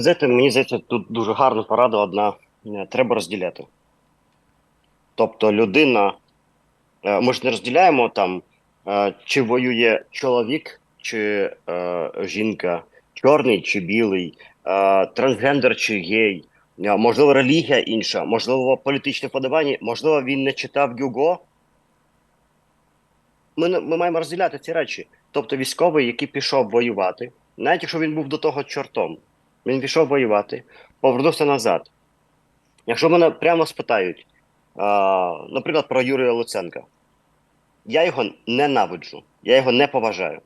Знаєте, мені здається, тут дуже гарна порада одна. Е, Треба розділяти. Тобто людина, е, ми ж не розділяємо там, е, чи воює чоловік, чи жінка, чорний чи білий, трансгендер чи гей, можливо, релігія інша, можливо, політичне подавання, можливо, він не читав Гюго. Ми, ми маємо розділяти ці речі. Тобто військовий, який пішов воювати, навіть якщо він був до того чортом, він пішов воювати, повернувся назад. Якщо мене прямо спитають, а, наприклад, про Юрія Луценка, я його ненавиджу, я його не поважаю.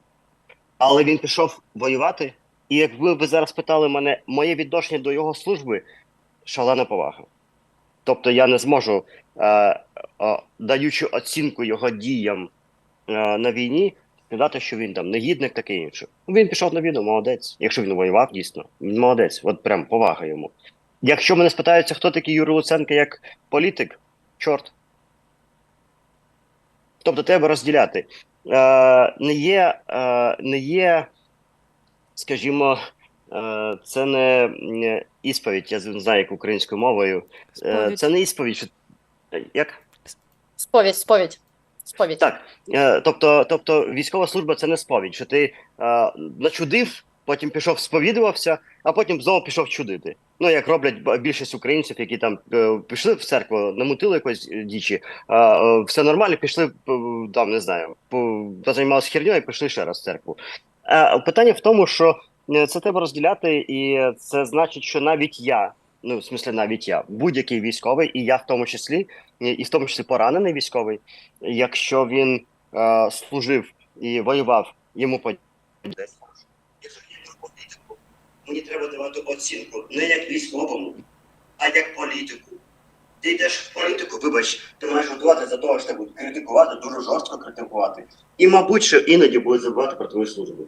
Але він пішов воювати, і якби ви зараз питали мене, моє відношення до його служби шалена повага. Тобто я не зможу, е, е, даючи оцінку його діям е, на війні, сказати, що він там негідник, таке інше. Він пішов на війну, молодець. Якщо він воював, дійсно, він молодець, от прям повага йому. Якщо мене спитаються, хто такий Юрій Луценко як політик, чорт. Тобто треба розділяти. Е, не є, е, не є, скажімо, е, це не ісповідь, я не знаю, як українською мовою. Е, це не ісповідь. що- Як? Сповідь, сповідь. Сповідь. Так, е, тобто, тобто військова служба це не сповідь, що ти е, начудив, потім пішов сповідувався, а потім знову пішов чудити. Ну як роблять більшість українців, які там е, пішли в церкву, намутили якось дічі, е, е, все нормально, пішли е, там, не знаю, позаймалися херньою і пішли ще раз в церкву. Е, питання в тому, що е, це треба розділяти, і це значить, що навіть я. Ну, в смислі, навіть я, будь-який військовий, і я в тому числі, і в тому числі поранений військовий, якщо він е, служив і воював, йому по Мені треба давати оцінку не як військовому, а як політику. Ти йдеш в політику, вибач, ти маєш готувати за того, що будуть критикувати, дуже жорстко критикувати. І, мабуть, що іноді будуть забувати про твою службу.